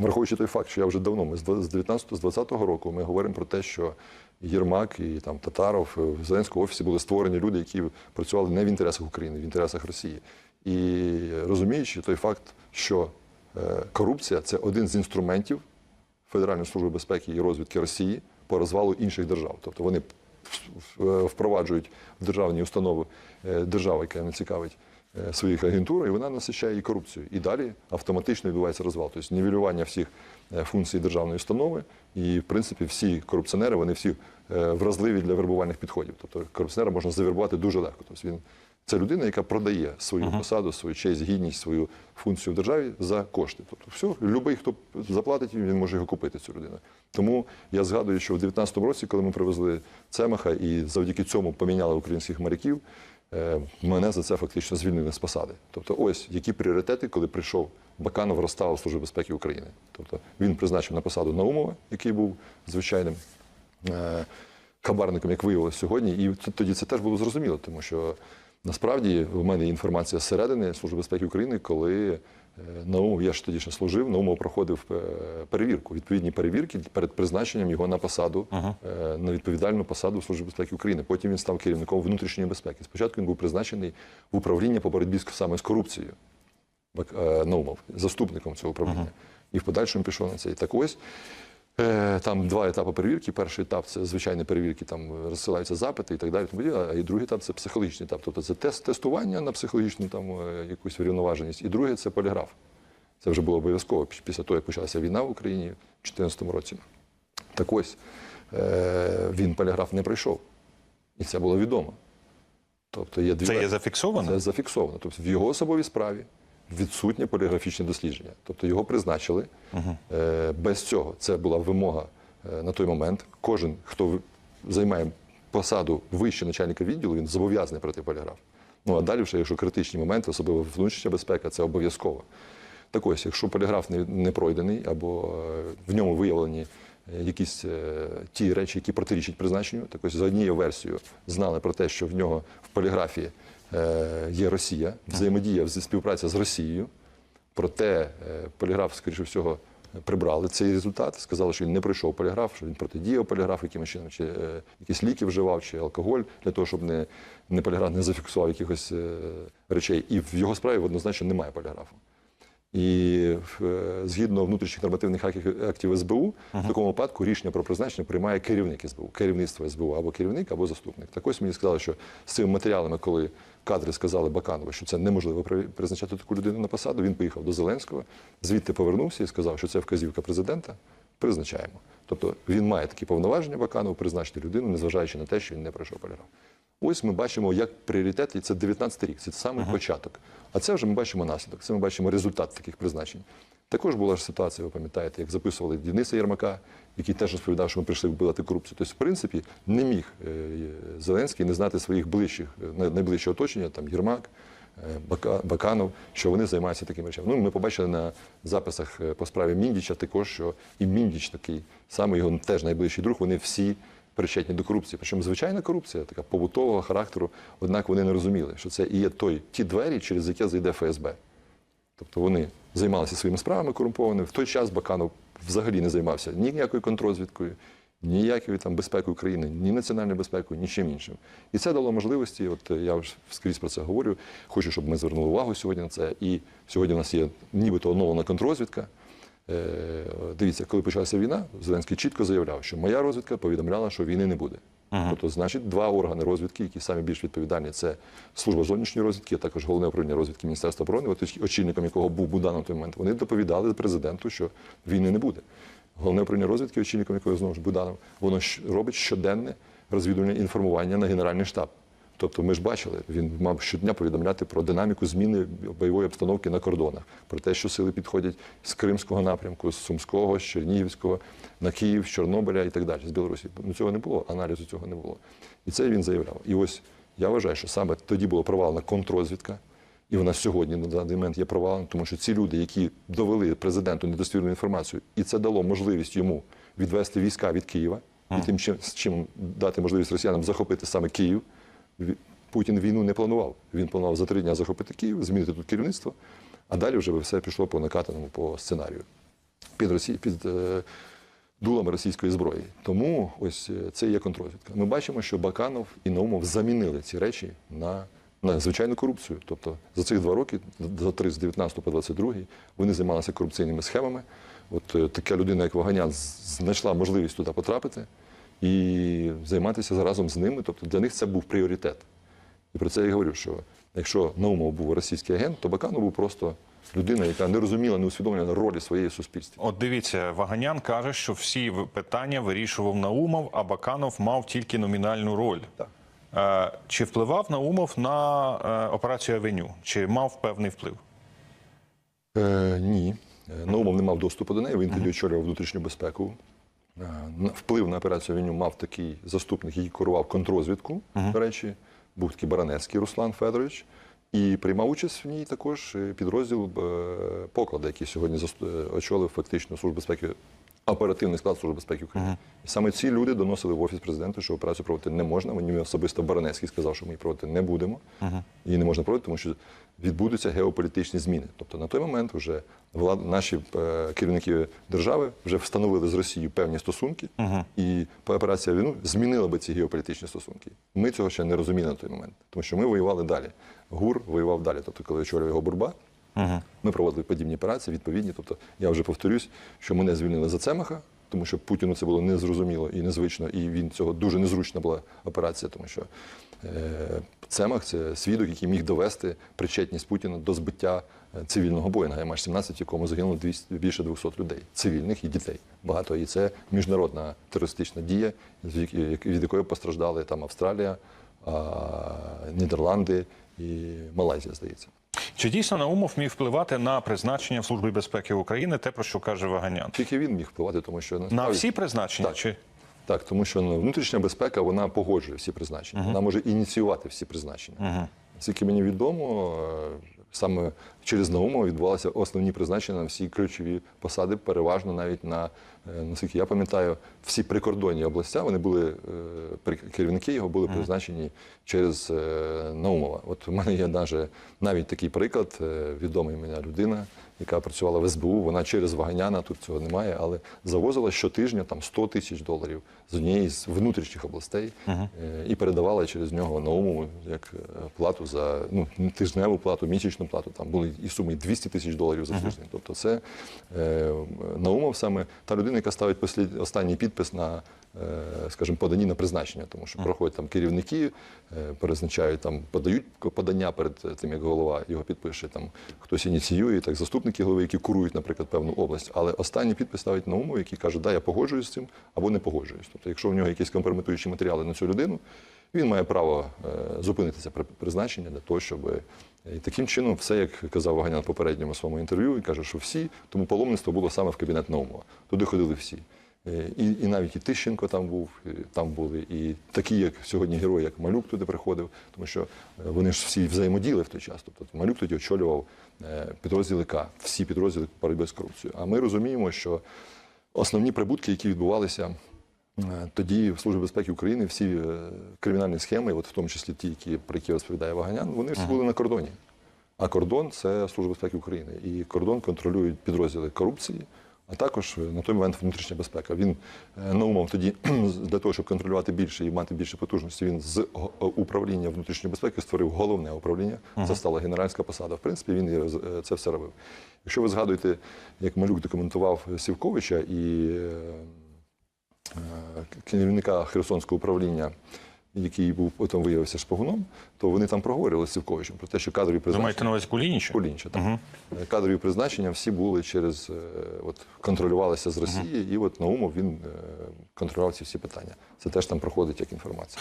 Враховуючи той факт, що я вже давно, ми з 19 з 20-го року ми говоримо про те, що Єрмак і там Татаров е, в Зеленському офісі були створені люди, які працювали не в інтересах України, в інтересах Росії. І розуміючи той факт, що е, корупція це один з інструментів Федеральної служби безпеки і розвідки Росії по розвалу інших держав. Тобто вони впроваджують в державні установи е, держава, яка не цікавить е, своїх агентур, і вона насичає і корупцію. І далі автоматично відбувається розвал. Тобто нівелювання всіх е, функцій державної установи. І, в принципі, всі корупціонери, вони всі е, вразливі для вербувальних підходів. Тобто корупціонера можна завербувати дуже легко. Тобто він це людина, яка продає свою посаду, свою честь, гідність, свою функцію в державі за кошти. Тобто, все, любий, хто заплатить, він може його купити, цю людину. Тому я згадую, що в 19-му році, коли ми привезли Цемаха і завдяки цьому поміняли українських моряків, е, мене за це фактично звільнили з посади. Тобто, ось які пріоритети, коли прийшов Баканов, розставив Служби безпеки України. Тобто він призначив на посаду Наумова, який був звичайним. е, хабарником, як виявилося сьогодні, і тоді це теж було зрозуміло, тому що насправді в мене є інформація зсередини Служби безпеки України, коли е, Наумов, я ж тоді ще служив, Наумов проходив е, перевірку, відповідні перевірки перед призначенням його на посаду, е, на відповідальну посаду в Службі безпеки України. Потім він став керівником внутрішньої безпеки. Спочатку він був призначений в управління по боротьбі з- саме з корупцією. Наумов, заступником цього управління. І в подальшому пішов на це. І так ось там два етапи перевірки. Перший етап це звичайні перевірки, там розсилаються запити і так далі. А і другий етап це психологічний етап. Тобто це тест тестування на психологічну там е, якусь врівноваженість. І другий це поліграф. Це вже було обов'язково після того, як почалася війна в Україні в 2014 році. Так ось е, він поліграф не пройшов. І це було відомо. Тобто є дві Це є зафіксовано? Це зафіксовано. Тобто в його особовій справі відсутнє поліграфічне дослідження. Тобто його призначили е, без цього. Це була вимога е, на той момент. Кожен, хто займає посаду вище начальника відділу, він зобов'язаний пройти поліграф. Ну а далі, вже, якщо критичні моменти, особливо внутрішня безпека, це обов'язково. Так ось, якщо поліграф не, пройдений або е, в ньому виявлені якісь е, ті речі, які протирічать призначенню, так ось за однією версією знали про те, що в нього в поліграфі е, є Росія, взаємодія співпраця з Росією. Проте е, поліграф, скоріше всього, прибрали цей результат. Сказали, що він не пройшов поліграф, що він протидіяв поліграфу якимось чином, чи е, якісь ліки вживав, чи алкоголь для того, щоб не, не поліграф не зафіксував якихось е, речей. І в його справі однозначно немає поліграфу. І е, згідно внутрішніх нормативних актів- СБУ, в такому випадку рішення про призначення приймає керівник СБУ, керівництво СБУ або керівник, або заступник. Так ось мені сказали, що з цими матеріалами, коли кадри сказали Баканову, що це неможливо призначати таку людину на посаду, він поїхав до Зеленського, звідти повернувся і сказав, що це вказівка президента. Призначаємо. Тобто він має такі повноваження Баканов призначити людину, незважаючи на те, що він не пройшов поліграф. Ось ми бачимо, як пріоритет, і це 19 рік, це самий початок. А це вже ми бачимо наслідок, це ми бачимо результат таких призначень. Також була ж ситуація, ви пам'ятаєте, як записували Дениса Єрмака, який теж розповідав, що ми прийшли вбивати корупцію. Тобто, в принципі, не міг е, Зеленський не знати своїх ближчих, е, найближче оточення, там Єрмак, е, Баканов, що вони займаються такими речами. Ну, ми побачили на записах е, по справі Міндіча також, що і Міндіч такий, саме його теж найближчий друг, вони всі причетні до корупції. Причому звичайна корупція, така побутового характеру, однак вони не розуміли, що це і є той, ті двері, через які зайде ФСБ. Тобто вони займалися своїми справами корумпованими. В той час Баканов взагалі не займався ніякою контрозвідкою, ніякою там безпекою країни, ні національною безпекою, ні чим іншим. І це дало можливості. От я вже скрізь про це говорю. Хочу, щоб ми звернули увагу сьогодні на це. І сьогодні у нас є нібито оновлена контрозвідка. Е, Дивіться, коли почалася війна, Зеленський чітко заявляв, що моя розвідка повідомляла, що війни не буде. Тобто, значить, два органи розвідки, які самі більш відповідальні, це служба зовнішньої розвідки, а також головне управління розвідки Міністерства оборони, от очільником якого був Будан на той момент. Вони доповідали президенту, що війни не буде. Головне управління розвідки, очільником якого знову ж Буданов, воно робить щоденне розвідувальне інформування на Генеральний штаб. Тобто ми ж бачили, він мав щодня повідомляти про динаміку зміни бойової обстановки на кордонах, про те, що сили підходять з Кримського напрямку, з Сумського, з Чернігівського, на Київ, з Чорнобиля і так далі, з Білорусі. Ну цього не було, аналізу цього не було. І це він заявляв. І ось я вважаю, що саме тоді була провалена контррозвідка, і вона сьогодні на даний момент є провалена, тому що ці люди, які довели президенту недостовірну інформацію, і це дало можливість йому відвести війська від Києва, і тим чим, чим дати можливість росіянам захопити саме Київ. Путін війну не планував. Він планував за три дні захопити Київ, змінити тут керівництво, а далі вже все пішло по накатаному по сценарію. під, Росі... під е, дулами російської зброї. Тому ось е, це є контррозвідка. Ми бачимо, що Баканов і Наумов замінили ці речі на, на звичайну корупцію. Тобто за цих два роки, за три з 19 по 22, вони займалися корупційними схемами. От е, така людина, як Ваганян, знайшла можливість туди потрапити і займатися разом з ними. Тобто для них це був пріоритет. І про це я говорю, що якщо Наумов був російський агент, то Баканов був просто людина, яка не розуміла, не усвідомлювала ролі своєї в суспільстві. От дивіться, Ваганян каже, що всі питання вирішував Наумов, а Баканов мав тільки номінальну роль. Так. Е, чи впливав Наумов на е, операцію Авеню? Чи мав певний вплив? Е, ні. Е, Наумов не мав доступу до неї, він тоді очолював внутрішню безпеку. Е, Вплив на операцію Веню мав такий заступник, який керував контрозвідку, до речі, був такий Баранецький Руслан Федорович. І приймав участь в ній також е, підрозділ е, Поклада, який сьогодні очолив фактично Службу безпеки, оперативний склад Служби безпеки України. І саме ці люди доносили в офіс президента, що операцію проводити не можна. Мені особисто Баранецький сказав, що ми її проводити не будемо. Її не можна проводити, тому що відбудуться геополітичні зміни. Тобто на той момент вже влад... наші е, керівники держави вже встановили з Росією певні стосунки, і операція війну змінила би ці геополітичні стосунки. Ми цього ще не розуміли на той момент, тому що ми воювали далі. ГУР воював далі. Тобто, коли очолював його Бурба, ми проводили подібні операції, відповідні. Тобто, я вже повторюсь, що мене звільнили за Цемаха, тому що Путіну це було незрозуміло і незвично, і він цього дуже незручна була операція, тому що е, Цемах це свідок, який міг довести причетність Путіна до збиття е, цивільного Боїнга МH17, в якому загинуло 200, більше 200 людей, цивільних і дітей. Багато. І це міжнародна терористична дія, від якої постраждали там Австралія, Нідерланди і Малайзія, здається. Чи дійсно Наумов міг впливати на призначення в Службі безпеки України, те, про що каже Ваганян? Тільки він міг впливати, тому що На всі призначення? Так. Чи Так, тому що ну, внутрішня безпека вона погоджує всі призначення. Вона може ініціювати всі призначення. Наскільки мені відомо, саме через Наумова відбувалися основні призначення на всі ключові посади, переважно навіть на, е, наскільки я пам'ятаю, всі прикордонні областя, вони були, е, керівники його були призначені через е, Наумова. От у мене є навіть, навіть такий приклад, відомий мене людина, яка працювала в СБУ, вона через Ваганяна, тут цього немає, але завозила щотижня там 100 тисяч доларів з однієї з внутрішніх областей е, і передавала через нього Наумову як е, плату за ну, тижневу плату, місячну плату. Там були і суми 200 тисяч доларів за тиждень. Тобто це е, Наумов саме та людина, яка ставить послід, останній підпис на е, скажімо, поданні на призначення, тому що проходять там керівники, перезначають там, подають подання перед тим, як голова його підпише. Там хтось ініціює, так заступники голови, які курують, наприклад, певну область. Але останній підпис ставить на умову, який каже, да, я погоджуюсь з цим або не погоджуюсь. Тобто, якщо в нього якісь компрометуючі матеріали на цю людину, він має право е, зупинити при- призначення для того, щоб е, і таким чином все, як казав Ваганян попередньому своєму інтерв'ю, він каже, що всі, тому паломництво було саме в кабінет Наумова. Туди ходили всі. Е, І, і навіть і Тищенко там був, і там були, і такі, як сьогодні герої, як Малюк туди приходив, тому що е, вони ж всі взаємодіяли в той час. Тобто Малюк тоді очолював е, підрозділи К, всі підрозділи боротьби з корупцією. А ми розуміємо, що основні прибутки, які відбувалися тоді в Службі безпеки України, всі кримінальні схеми, от в тому числі ті, які, про які розповідає Ваганян, вони всі були на кордоні. А кордон це Служба безпеки України. І кордон контролюють підрозділи корупції, а також е, на той момент внутрішня безпека. Він е, Наумов тоді для того, щоб контролювати більше і мати більше потужності, він з управління внутрішньої безпеки створив головне управління. Це стала генеральська посада. В принципі, він е, це все робив. Якщо ви згадуєте, як Малюк документував Сівковича і керівника Херсонського управління. Який був потім виявився шпигуном, то вони там проговорили з Сівковичем про те, що кадрові ви призначення. маєте на увазі Кулініча? Кулініча, так. Угу. Кадрові призначення всі були через, е, от, контролювалися з Росії, і от Наумов він е, контролював ці всі питання. Це теж там проходить як інформація.